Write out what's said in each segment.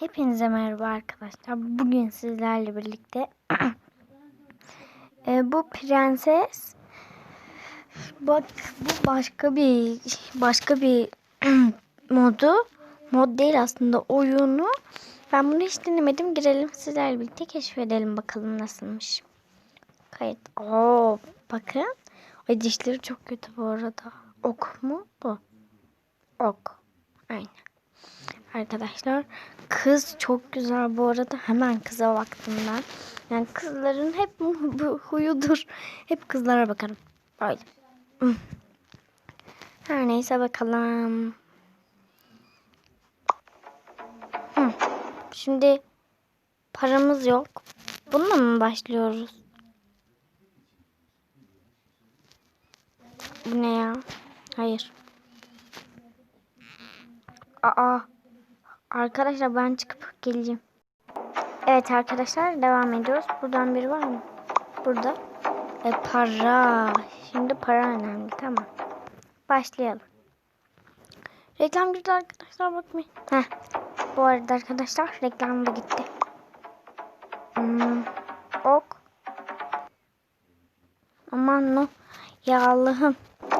Hepinize merhaba arkadaşlar. Bugün sizlerle birlikte e, bu prenses bak bu başka bir başka bir modu mod değil aslında oyunu. Ben bunu hiç dinlemedim. Girelim sizlerle birlikte keşfedelim bakalım nasılmış. Kayıt. Oo bakın. Ay dişleri çok kötü bu arada. Ok mu bu? Ok. Aynen. Arkadaşlar kız çok güzel bu arada. Hemen kıza baktım ben. Yani kızların hep bu huyudur. Hep kızlara bakarım. Böyle. Hmm. Her neyse bakalım. Hı. Şimdi paramız yok. Bununla mı başlıyoruz? Bu ne ya? Hayır. Aa. Arkadaşlar ben çıkıp geleceğim. Evet arkadaşlar devam ediyoruz. Buradan biri var mı? Burada. E, para. Şimdi para önemli. Tamam. Başlayalım. Reklam girdi arkadaşlar bakmayın. Heh. Bu arada arkadaşlar reklam da gitti. Hmm. Ok. Aman no. Ya Allah'ım.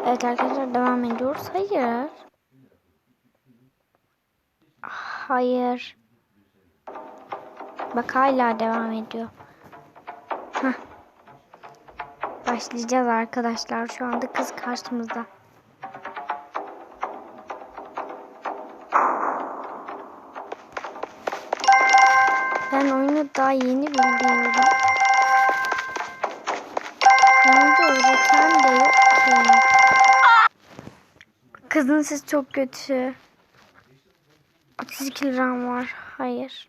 Evet arkadaşlar devam ediyoruz. Hayır. Hayır. Bak hala devam ediyor. Heh. Başlayacağız arkadaşlar. Şu anda kız karşımızda. Ben oyunu daha yeni biliyorum. Yanında öğreten de yok ki. Kızın sesi çok kötü. 32 liram var. Hayır.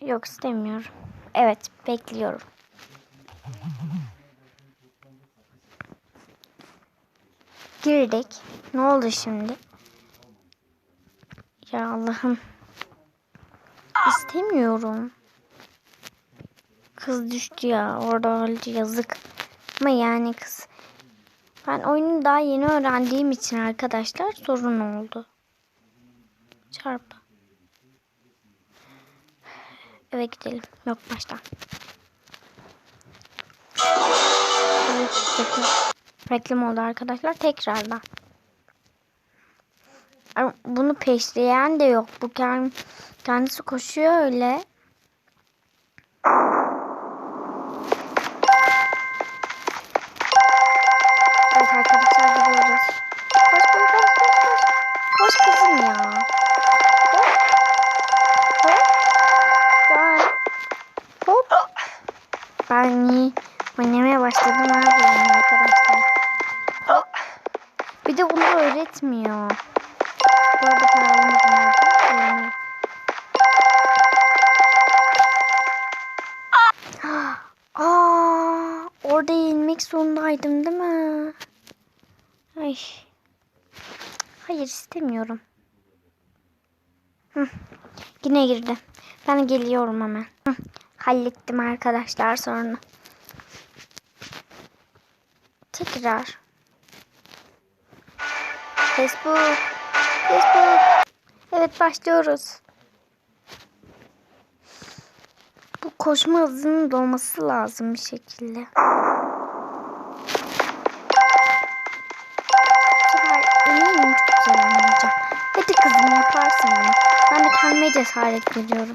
Yok istemiyorum. Evet bekliyorum. Girdik. Ne oldu şimdi? Ya Allah'ım. İstemiyorum. Kız düştü ya. Orada öldü yazık. Ama yani kız ben oyunu daha yeni öğrendiğim için arkadaşlar sorun oldu. Çarpı. Eve gidelim. Yok baştan. Evet, reklam. oldu arkadaşlar. Tekrardan. Bunu peşleyen de yok. Bu kendisi koşuyor öyle. Ben iyi oynamaya başladım yapayım arkadaşlar. Bir de bunu öğretmiyor. Bu arada nerede? Aa, orada yenmek zorundaydım değil mi? Ay. Hayır istemiyorum. Hı. Yine girdi. Ben geliyorum hemen. Hallettim arkadaşlar sonra. Tekrar. Facebook. Facebook. Evet başlıyoruz. Bu koşma hızının dolması lazım bir şekilde. Eminim çok güzel oynayacağım. Hadi kızım yaparsın bunu. Ben de kendime cesaret veriyorum.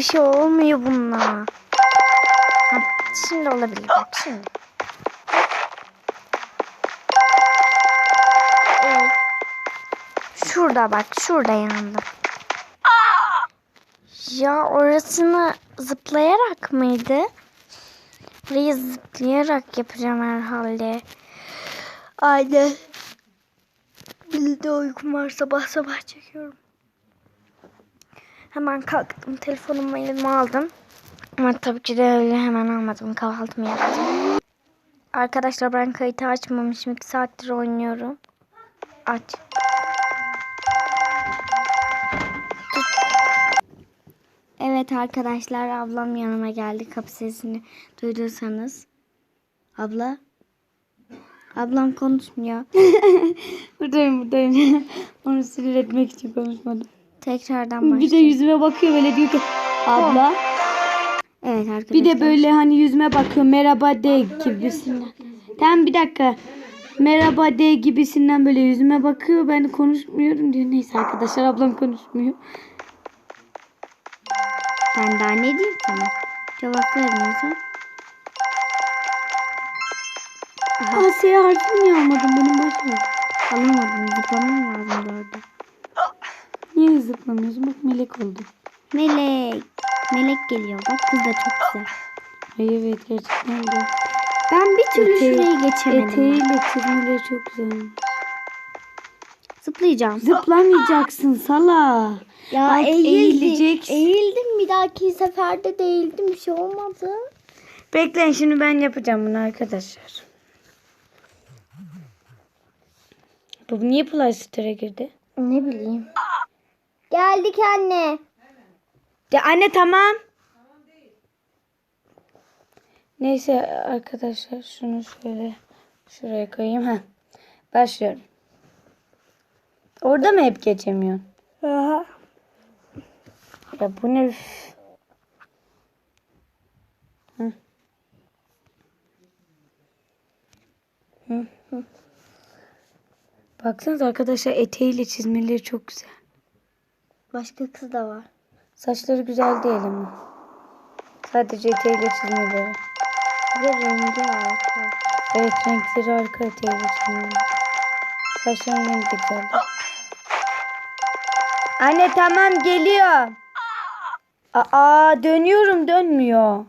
Aa bir şey olmuyor bununla. Ha, şimdi olabilir bak şimdi. Evet. Şurada bak şurada yandım. Ya orasını zıplayarak mıydı? Burayı zıplayarak yapacağım herhalde. Aynen. Bir de uykum var sabah sabah çekiyorum. Hemen kalktım telefonumu elime aldım. Ama tabii ki de öyle hemen almadım. Kahvaltımı yaptım. Arkadaşlar ben kayıtı açmamışım. 2 saattir oynuyorum. Aç. Evet arkadaşlar ablam yanıma geldi kapı sesini duyduysanız. Abla. Ablam konuşmuyor. Buradayım buradayım. Onu sinir etmek için konuşmadım. Tekrardan Bir de başlayalım. yüzüme bakıyor böyle diyor ki abla. Evet arkadaşlar. Bir de böyle hani yüzüme bakıyor merhaba de gibisinden. Tamam bir dakika. Merhaba de gibisinden böyle yüzüme bakıyor. Ben konuşmuyorum diyor. Neyse arkadaşlar ablam konuşmuyor. Ben daha ne diyeyim sana? Cevap vermiyorsan. Asya harfini niye almadın benim başıma? Alamadım. Zıplamam lazım orada. Niye zıplamıyorsun? Bak melek oldu. Melek. Melek geliyor. Bak kız da çok güzel. Ay evet gerçekten de. Ben bir türlü Eteği- şurayı geçemedim. Eteğiyle çizmeleri çok güzel. Zıplayacağım. Zıplamayacaksın sala. Ya Bak, eğildim. eğileceksin. Eğildim bir dahaki seferde de eğildim. Bir şey olmadı. Bekleyin şimdi ben yapacağım bunu arkadaşlar. Bu niye Play Store'a girdi? Ne bileyim. Geldik anne. Ya anne tamam. Neyse arkadaşlar şunu şöyle şuraya koyayım. ha. Başlıyorum. Orada mı hep geçemiyorsun? Aha. Ya bu ne? Hı, hı. Baksanıza arkadaşlar eteğiyle çizmeleri çok güzel. Başka kız da var. Saçları güzel değil ama. Sadece eteğiyle çizmeleri. Bir de rengi var. Evet renkleri harika eteğiyle çizmeleri. Saçların rengi de güzel. Anne tamam geliyor. Aa dönüyorum dönmüyor.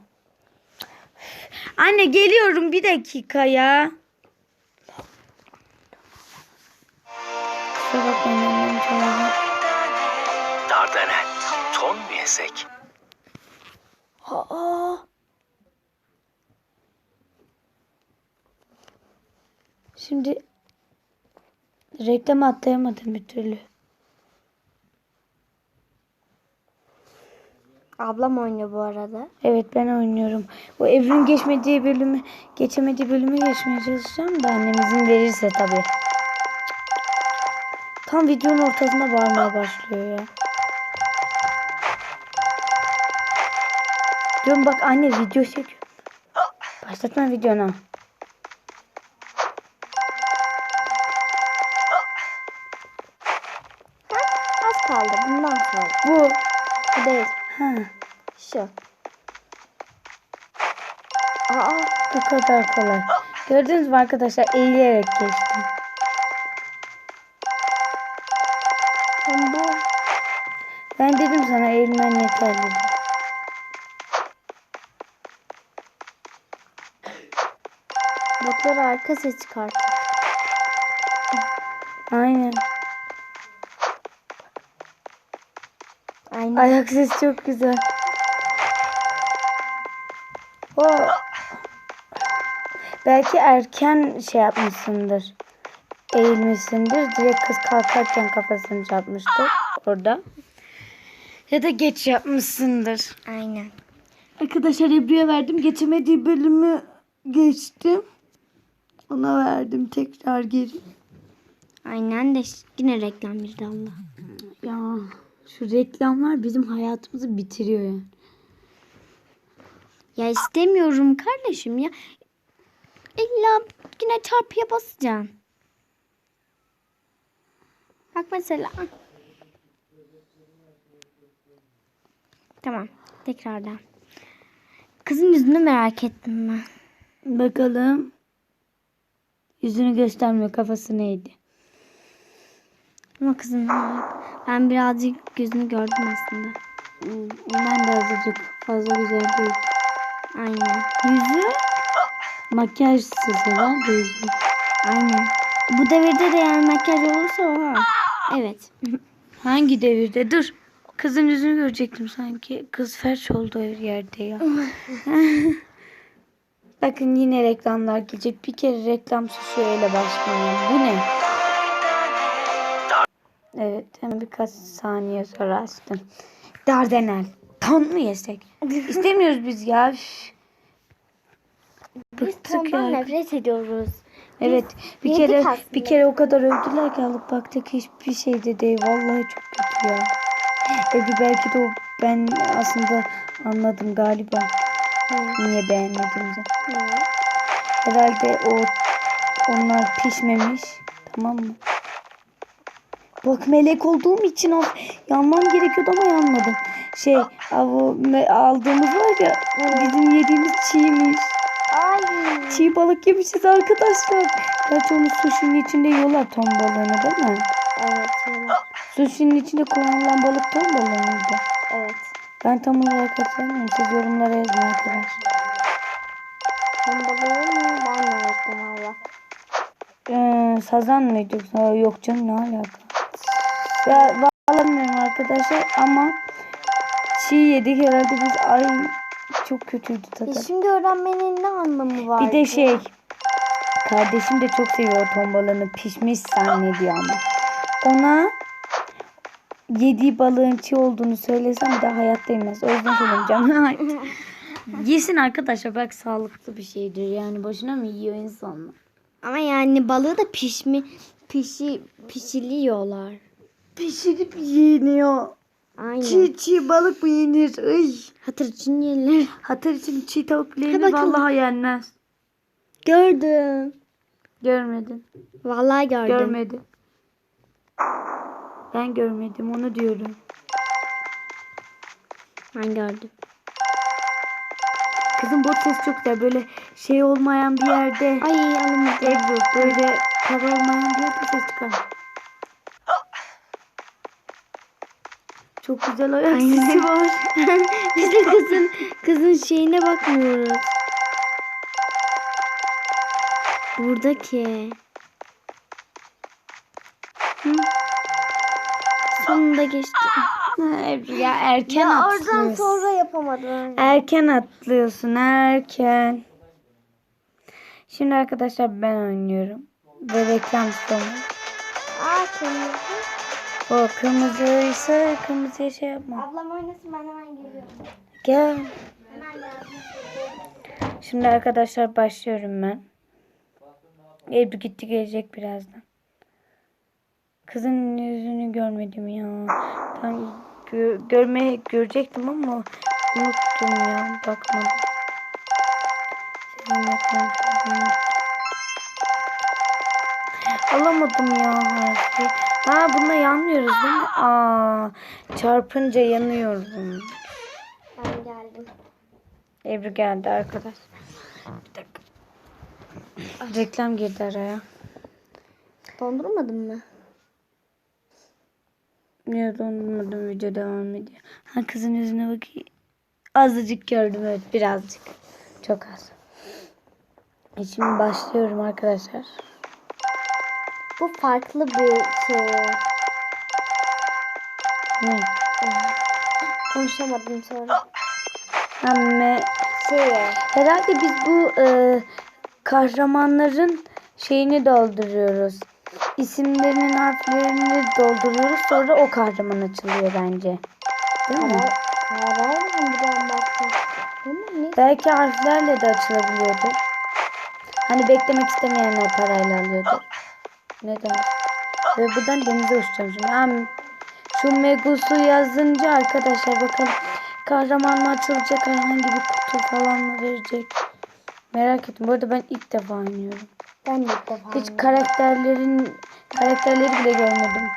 Anne geliyorum bir dakika ya. Şimdi reklam atlayamadım bir türlü. Ablam oynuyor bu arada. Evet ben oynuyorum. O evrim geçmediği bölümü, geçemediği bölümü geçmeye çalışacağım da annemizin verirse tabii. Tam videonun ortasında bağırmaya başlıyor ya. Diyorum bak anne video çekiyor. Başlatma videonu. Kaldı. Bundan sonra. Bu. Bu değil. Ha, Şu. Aa. bu kadar kolay. Gördünüz mü arkadaşlar eğilerek geçtim. Bu. Ben dedim sana eğilmen yeterli. Botlar arka ses çıkartıyor. Aynen. Aynen. Ayak sesi çok güzel. O belki erken şey yapmışsındır. Eğilmişsindir. Direkt kız kalkarken kafasını çarpmıştır orada. Ya da geç yapmışsındır. Aynen. Arkadaşlar Ebru'ya verdim. Geçemediği bölümü geçtim. Ona verdim tekrar geri. Aynen de yine reklam bir damla. Ya şu reklamlar bizim hayatımızı bitiriyor yani. Ya istemiyorum kardeşim ya. İlla yine çarpıya basacaksın. Bak mesela. Tamam. Tekrardan. Kızın yüzünü merak ettim ben. Bakalım. Yüzünü göstermiyor. Kafası neydi? Ama kızın ben birazcık yüzünü gördüm aslında. Hmm, Ben de azıcık fazla güzel değil. Aynen. Yüzü Makyajsız var da yüzü. aynen. Bu devirde de yani makyaj olursa oha. Evet. Hangi devirde? Dur. Kızın yüzünü görecektim sanki. Kız felç oldu her yerde ya. Bakın yine reklamlar gelecek. Bir kere reklam şöyle başlıyor. Bu ne? Evet hemen birkaç saniye sonra açtım. Dardanel. Ton mu yesek? İstemiyoruz biz ya. Biz bıktık ya. tondan nefret ediyoruz. Evet bir yedik kere aslında. bir kere o kadar övdüler ki alıp baktık hiçbir şey de değil. Vallahi çok kötü ya. Ebru belki de o ben aslında anladım galiba. Niye beğenmediğimizi. Herhalde o onlar pişmemiş. Tamam mı? Bak melek olduğum için o yanmam gerekiyordu ama yanmadım. Şey o aldığımız var ya o bizim yediğimiz çiğmiş. Ay. Çiğ balık yemişiz arkadaşlar. Gerçi onu suşinin içinde yiyorlar ton balığını değil mi? Evet. yiyorlar. Suşinin içinde kullanılan balık ton balığı mıydı? Evet. Ben tam olarak hatırlamıyorum. Siz yorumlara yazın arkadaşlar. Ton balığı mı? Ben de unuttum valla. Ee, sazan mıydı? Yok canım ne alaka? Vallahi bilmiyorum arkadaşlar ama çiğ yedik herhalde biz ay çok kötüydü tadı. E şimdi öğrenmenin ne anlamı var? Bir de şey kardeşim de çok seviyor ton balığını pişmiş zannediyor ama. Ona yediği balığın çiğ olduğunu söylesem bir daha hayatta yemez. O yüzden söylemeyeceğim. Yesin arkadaşlar bak sağlıklı bir şeydir yani boşuna mı yiyor insanlar? Ama yani balığı da pişmi pişi pişiliyorlar. Pişirip yeniyor. Aynen. Çiğ çiğ balık mı yenir? Ay. Hatır için yenir. Hatır için çiğ tavuk bile yenir bakalım. vallahi yenmez. Gördüm. Görmedin. Vallahi gördüm. Görmedi. Ben görmedim onu diyorum. Ben gördüm. Kızım bot ses çok güzel. Böyle şey olmayan bir yerde. Ay alamadım. Ebru böyle kara olmayan bir yerde ses çıkar. Çok güzel ayak sesi var. Biz de kızın kızın şeyine bakmıyoruz. Buradaki. Hı? Sonunda geçti. Ya erken ya atlıyorsun. oradan sonra yapamadım. Erken atlıyorsun erken. Şimdi arkadaşlar ben oynuyorum. Ve reklam sonu. Aa kırmızı. O kırmızıysa kırmızıya şey yapma. Ablam oynasın ben hemen geliyorum. Gel. Hemen. Şimdi arkadaşlar başlıyorum ben. Ebru gitti gelecek birazdan. Kızın yüzünü görmedim ya. Tam gö- görme görecektim ama unuttum ya. Bakmadım. Senin bakmam lazım. Alamadım ya harfi. Ha bununla yanmıyoruz değil mi? Aa, çarpınca yanıyorum. Ben geldim. Ebru geldi arkadaş. Bir dakika. Reklam girdi araya. Dondurmadın mı? Niye dondurmadım video devam ediyor. Ha kızın yüzüne bakayım. Azıcık gördüm evet birazcık. Çok az. E Şimdi başlıyorum arkadaşlar. Bu farklı bir şey. Ne? Konuşamadım sonra. Ha, me- Şeye. Herhalde biz bu e, kahramanların şeyini dolduruyoruz. İsimlerinin harflerini dolduruyoruz. Sonra o kahraman açılıyor bence. Değil mi? Karar mı buradan? Belki harflerle de açılabiliyordur. Hani beklemek istemeyenler parayla alıyordur. Neden? Ve buradan denize uçacağım şimdi. Ha, şu Megus'u yazınca arkadaşlar bakalım kahraman mı açılacak herhangi bir kutu falan mı verecek? Merak ettim. Bu arada ben ilk defa oynuyorum. Ben de ilk defa. Hiç oynadım. karakterlerin karakterleri bile görmedim.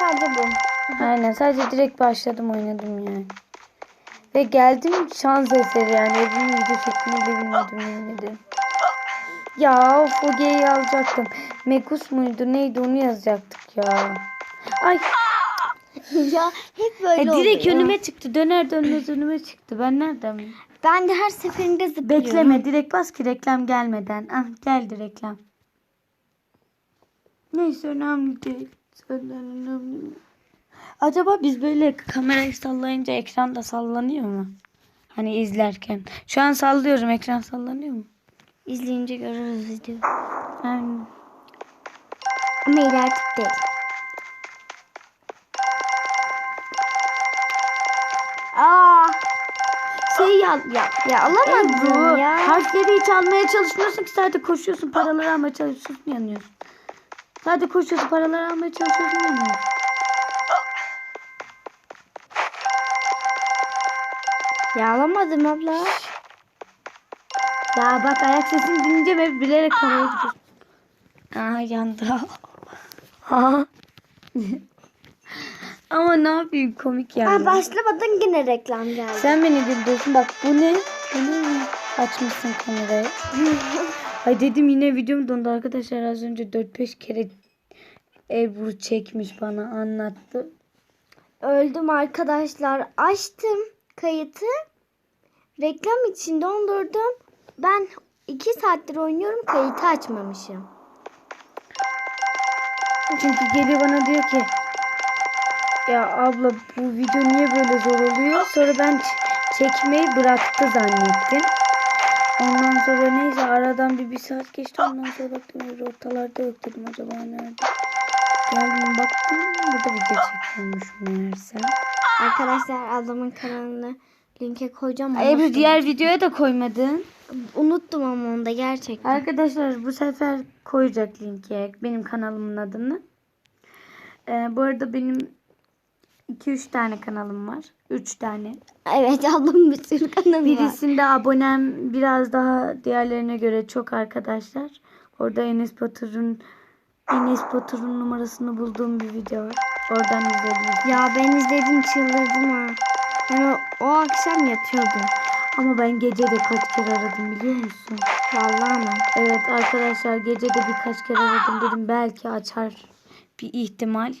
Sadece bu. Aynen sadece direkt başladım oynadım yani. Ve geldim şans eseri yani evin video çektiğini bile bilmiyordum yemin ederim. Ya G'yi alacaktım. Mekus muydu neydi onu yazacaktık ya. Ay ya hep böyle e, direkt oluyor. önüme çıktı. Döner dönmez önüme çıktı. Ben nereden? Ben de her seferinde zıplıyorum. Bekleme direkt bas ki reklam gelmeden. Ah geldi reklam. Neyse önemli değil. Senden önemli? Acaba biz böyle kamerayı sallayınca ekran da sallanıyor mu? Hani izlerken. Şu an sallıyorum ekran sallanıyor mu? İzleyince görürüz video. Yani Ama ileride değil. Aa, şey al. Ya, Ya alamadım ya. harfleri hiç almaya çalışmıyorsun ki sadece koşuyorsun paraları almaya çalışıyorsun yanıyorsun. Sadece koşuyorsun paraları almaya çalışıyorsun yanıyorsun. Ya alamadım abla. Ya bak ayak sesini dinleyince hep bilerek paraya gidiyorsun. Aa yandı. Ha. Ama ne yapayım komik yani. Ha başlamadın yine reklam geldi. Sen beni güldürsün. Bak bu ne? Bu ne? Açmışsın kamerayı. Ay dedim yine videom dondu arkadaşlar. Az önce 4-5 kere Ebru çekmiş bana anlattı. Öldüm arkadaşlar. Açtım kayıtı. Reklam için dondurdum. Ben iki saattir oynuyorum kayıtı açmamışım. Çünkü geliyor bana diyor ki ya abla bu video niye böyle zor oluyor? Sonra ben çekmeyi bıraktı zannettim. Ondan sonra neyse aradan bir, bir saat geçti. Ondan sonra baktım ortalarda yok dedim acaba nerede? Geldim baktım burada video çekiyormuş meğerse. Arkadaşlar ablamın kanalını linke koyacağım. ama Ebru diğer videoya da koymadın. Unuttum ama onu da gerçekten. Arkadaşlar bu sefer koyacak linke benim kanalımın adını. Ee, bu arada benim 2-3 tane kanalım var. 3 tane. Evet ablamın bir sürü kanalı var. Birisinde abonem biraz daha diğerlerine göre çok arkadaşlar. Orada Enes Batur'un Enes Batur'un numarasını bulduğum bir video var. Oradan izledim. Ya ben izledim çıldırdım ha. Ben o, akşam yatıyordum. Ama ben gece de kaç kere aradım biliyor musun? Vallahi. Evet arkadaşlar gece de birkaç kere aradım dedim belki açar bir ihtimal.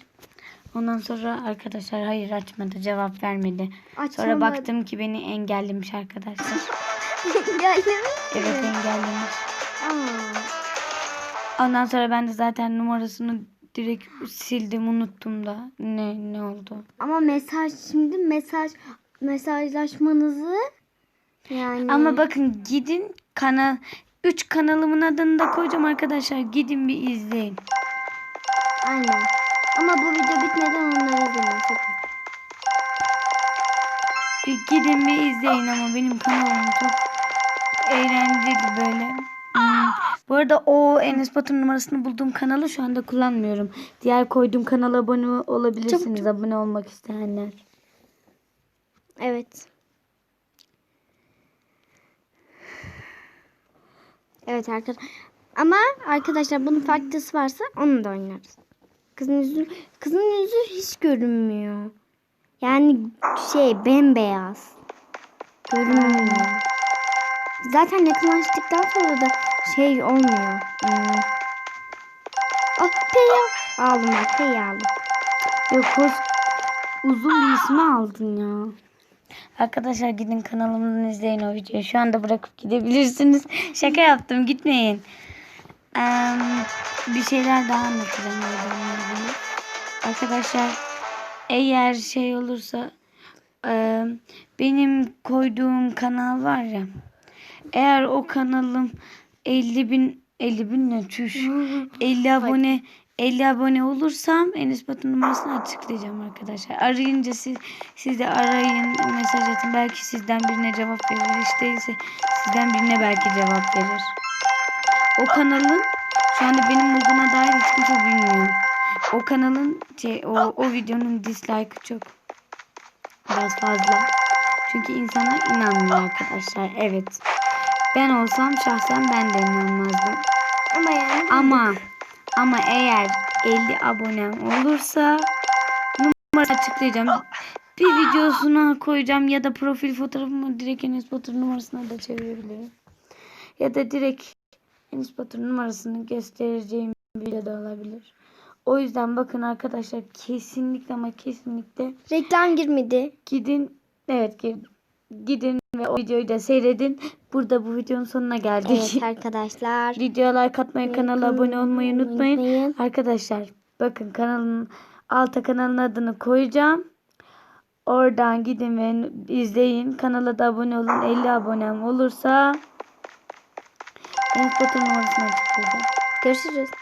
Ondan sonra arkadaşlar hayır açmadı cevap vermedi. Sonra Açamadı. baktım ki beni engellemiş arkadaşlar. Geldi mi? Evet engellemiş. Aa. Ondan sonra ben de zaten numarasını direkt sildim unuttum da ne ne oldu. Ama mesaj şimdi mesaj mesajlaşmanızı yani Ama bakın gidin kanal 3 kanalımın adını da koyacağım arkadaşlar gidin bir izleyin. aynen. Ama bu video bitmeden onları izlemeyin sakın. Bir gidin bir izleyin ama benim kanalım çok eğlenceli böyle. Hmm. Bu arada o Enes Batur numarasını bulduğum kanalı şu anda kullanmıyorum. Diğer koyduğum kanala abone olabilirsiniz. Abone olmak isteyenler. Evet. Evet arkadaşlar. Ama arkadaşlar bunun farklısı varsa onu da oynarız. Kızın yüzü, kızın yüzü hiç görünmüyor. Yani şey bembeyaz. Görünmüyor. Zaten yakınlaştıktan sonra da şey olmuyor. Hmm. Ah Peya. Aldım ben Peya aldım. Yok uzun bir ismi aldın ya. Arkadaşlar gidin kanalımdan izleyin o videoyu. Şu anda bırakıp gidebilirsiniz. Şaka yaptım gitmeyin. Eee, bir şeyler daha anlatacağım. Arkadaşlar eğer şey olursa eee, benim koyduğum kanal var ya. Eğer o kanalım 50 bin 50 bin ne çüş 50 abone 50 abone olursam Enes Batur numarasını açıklayacağım arkadaşlar. Arayınca siz, siz de arayın mesaj atın. Belki sizden birine cevap verir. Hiç değilse sizden birine belki cevap verir. O kanalın şu anda benim olduğuna dair hiç kimse bilmiyor. O kanalın şey, o, o videonun dislike'ı çok biraz fazla. Çünkü insanlar inanmıyor arkadaşlar. Evet. Ben olsam şahsen ben de inanmazdım. Ama yani Ama ama eğer 50 abonem olursa numara açıklayacağım. Bir videosuna koyacağım ya da profil fotoğrafımı direkt Enes Batur numarasına da çevirebilirim. Ya da direkt Enes Batur numarasını göstereceğim bir video da olabilir. O yüzden bakın arkadaşlar kesinlikle ama kesinlikle reklam girmedi. gidin evet gi- gidin ve o videoyu da seyredin. Burada bu videonun sonuna geldik. Evet arkadaşlar. Videoya like atmayı, kanala abone olmayı unutmayın. Unutmayın. Arkadaşlar bakın kanalın alta kanalın adını koyacağım. Oradan gidin ve izleyin. Kanala da abone olun. 50 abonem olursa Enes Batur numarasını açıklayacağım. Görüşürüz.